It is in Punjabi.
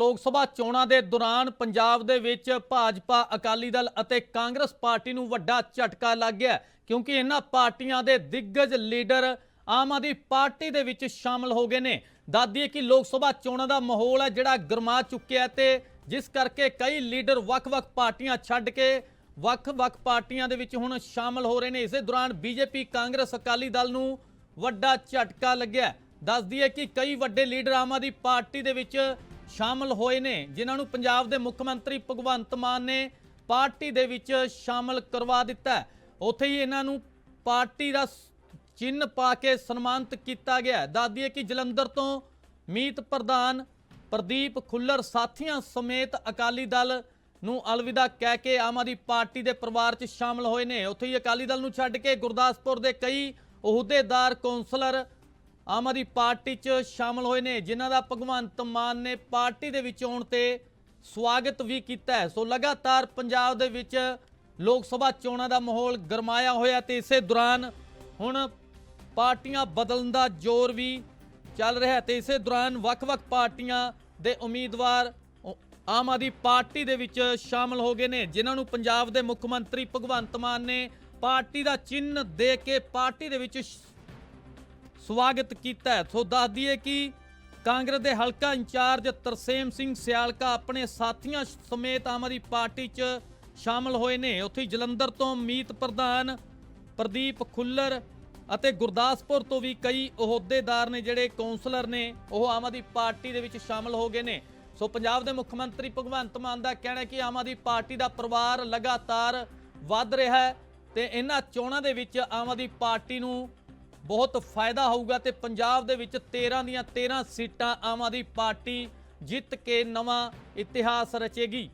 ਲੋਕ ਸਭਾ ਚੋਣਾਂ ਦੇ ਦੌਰਾਨ ਪੰਜਾਬ ਦੇ ਵਿੱਚ ਭਾਜਪਾ, ਅਕਾਲੀ ਦਲ ਅਤੇ ਕਾਂਗਰਸ ਪਾਰਟੀ ਨੂੰ ਵੱਡਾ ਝਟਕਾ ਲੱਗ ਗਿਆ ਕਿਉਂਕਿ ਇਹਨਾਂ ਪਾਰਟੀਆਂ ਦੇ ਦਿੱਗਜ ਲੀਡਰ ਆਮ ਆਦਮੀ ਪਾਰਟੀ ਦੇ ਵਿੱਚ ਸ਼ਾਮਲ ਹੋ ਗਏ ਨੇ ਦੱਸਦੀਏ ਕਿ ਲੋਕ ਸਭਾ ਚੋਣਾਂ ਦਾ ਮਾਹੌਲ ਹੈ ਜਿਹੜਾ ਗਰਮਾ ਚੁੱਕਿਆ ਹੈ ਤੇ ਜਿਸ ਕਰਕੇ ਕਈ ਲੀਡਰ ਵੱਖ-ਵੱਖ ਪਾਰਟੀਆਂ ਛੱਡ ਕੇ ਵੱਖ-ਵੱਖ ਪਾਰਟੀਆਂ ਦੇ ਵਿੱਚ ਹੁਣ ਸ਼ਾਮਲ ਹੋ ਰਹੇ ਨੇ ਇਸੇ ਦੌਰਾਨ ਬੀਜੇਪੀ, ਕਾਂਗਰਸ, ਅਕਾਲੀ ਦਲ ਨੂੰ ਵੱਡਾ ਝਟਕਾ ਲੱਗਿਆ ਦੱਸਦੀ ਹੈ। ਕਿ ਕਈ ਵੱਡੇ ਲੀਡਰ ਆਮ ਆਦਮੀ ਪਾਰਟੀ ਦੇ ਵਿੱਚ ਸ਼ਾਮਲ ਹੋਏ ਨੇ, ਜਿਨ੍ਹਾਂ ਨੂੰ ਪੰਜਾਬ ਦੇ ਮੁੱਖ ਮੰਤਰੀ ਭਗਵੰਤ ਮਾਨ ਨੇ ਪਾਰਟੀ ਦੇ ਵਿੱਚ ਸ਼ਾਮਲ ਕਰਵਾ ਦਿੱਤਾ ਉੱਥੇ ਹੀ ਇਹਨਾਂ ਨੂੰ ਪਾਰਟੀ ਦਾ ਸ- ਚਿੰਨ੍ਹ ਪਾ ਕੇ ਸਨਮਾਨਿਤ ਕੀਤਾ ਗਿਆ ਹੈ। ਕਿ ਜਲੰਧਰ ਤੋਂ ਮੀਤ ਪ੍ਰਧਾਨ ਪ੍ਰਦੀਪ ਖੁੱਲਰ ਸਾਥੀਆਂ ਸਮੇਤ ਅਕਾਲੀ ਦਲ ਨੂੰ ਅਲਵਿਦਾ ਕਹਿ ਕੇ ਆਮ ਆਦਮੀ ਪਾਰਟੀ ਦੇ ਪਰਿਵਾਰ 'ਚ ਸ਼ਾਮਲ ਹੋਏ ਨੇ ਉੱਥੇ ਹੀ ਅਕਾਲੀ ਦਲ ਨੂੰ ਛੱਡ ਕੇ ਗੁਰਦਾਸਪੁਰ ਦੇ ਕਈ ਅਹੁਦੇਦਾਰ, ਕੌਂਸਲਰ ਆਮ ਆਦਮੀ ਪਾਰਟੀ 'ਚ ਸ਼ਾਮਲ ਹੋਏ ਨੇ, ਜਿਨ੍ਹਾਂ ਦਾ ਭਗਵੰਤ ਮਾਨ ਨੇ ਪਾਰਟੀ ਦੇ ਵਿੱਚ ਆਉਣ ਤੇ ਸਵਾਗਤ ਵੀ ਕੀਤਾ ਹੈ। ਸੋ ਲਗਾਤਾਰ ਪੰਜਾਬ ਦੇ ਵਿੱਚ ਲੋਕ ਸਭਾ ਚੋਣਾਂ ਦਾ ਮਾਹੌਲ ਗਰਮਾਇਆ ਹੋਇਆ ਤੇ ਇਸੇ ਦੌਰਾਨ ਹੁਣ ਪਾਰਟੀਆਂ ਬਦਲਣ ਦਾ ਜ਼ੋਰ ਵੀ ਚੱਲ ਰਿਹਾ ਹੈ ਤੇ ਇਸੇ ਦੌਰਾਨ ਵੱਖ-ਵੱਖ ਪਾਰਟੀਆਂ ਦੇ ਉਮੀਦਵਾਰ ਆਮ ਆਦਮੀ ਪਾਰਟੀ ਦੇ ਵਿੱਚ ਸ਼ਾਮਲ ਹੋ ਗਏ ਨੇ, ਜਿਨ੍ਹਾਂ ਨੂੰ ਪੰਜਾਬ ਦੇ ਮੁੱਖ ਮੰਤਰੀ ਭਗਵੰਤ ਮਾਨ ਨੇ ਪਾਰਟੀ ਦਾ ਚਿੰਨ੍ਹ ਦੇ ਕੇ ਪਾਰਟੀ ਦੇ ਵਿੱਚ ਸ਼- ਸਵਾਗਤ ਕੀਤਾ ਸੋ ਦੱਸ ਦਈਏ ਕਿ ਕਾਂਗਰਸ ਦੇ ਹਲਕਾ ਇੰਚਾਰਜ ਤਰਸੇਮ ਸਿੰਘ ਸਿਆਲਕਾ ਆਪਣੇ ਸਾਥੀਆਂ ਸਮੇਤ ਆਮ ਆਦਮੀ ਪਾਰਟੀ 'ਚ ਸ਼ਾਮਲ ਹੋਏ ਨੇ। ਉੱਥੇ ਜਲੰਧਰ ਤੋਂ ਮੀਤ ਪ੍ਰਧਾਨ ਪ੍ਰਦੀਪ ਖੁੱਲਰ ਅਤੇ ਗੁਰਦਾਸਪੁਰ ਤੋਂ ਵੀ ਕਈ ਅਹੁਦੇਦਾਰ ਨੇ ਜਿਹੜੇ ਕੌਂਸਲਰ ਨੇ, ਉਹ ਆਮ ਆਦਮੀ ਪਾਰਟੀ ਦੇ ਵਿੱਚ ਸ਼ਾਮਲ ਹੋ ਗਏ ਨੇ। ਸੋ ਪੰਜਾਬ ਦੇ ਮੁੱਖ ਮੰਤਰੀ ਭਗਵੰਤ ਮਾਨ ਦਾ ਕਹਿਣਾ ਹੈ ਕਿ ਆਮ ਆਦਮੀ ਪਾਰਟੀ ਦਾ ਪਰਿਵਾਰ ਲਗਾਤਾਰ ਵੱਧ ਰਿਹਾ ਹੈ ਤੇ ਇਹਨਾਂ ਚੋਣਾਂ ਦੇ ਵਿੱਚ ਆਮ ਆਦਮੀ ਪਾਰਟੀ ਨੂੰ ਬਹੁਤ ਫਾਇਦਾ ਹੋਊਗਾ ਤੇ ਪੰਜਾਬ ਦੇ ਵਿੱਚ 13 ਦੀਆਂ 13 ਸੀਟਾਂ ਆਮ ਆਦਮੀ ਪਾਰਟੀ ਜਿੱਤ ਕੇ ਨਵਾਂ ਇਤਿਹਾਸ ਰਚੇਗੀ।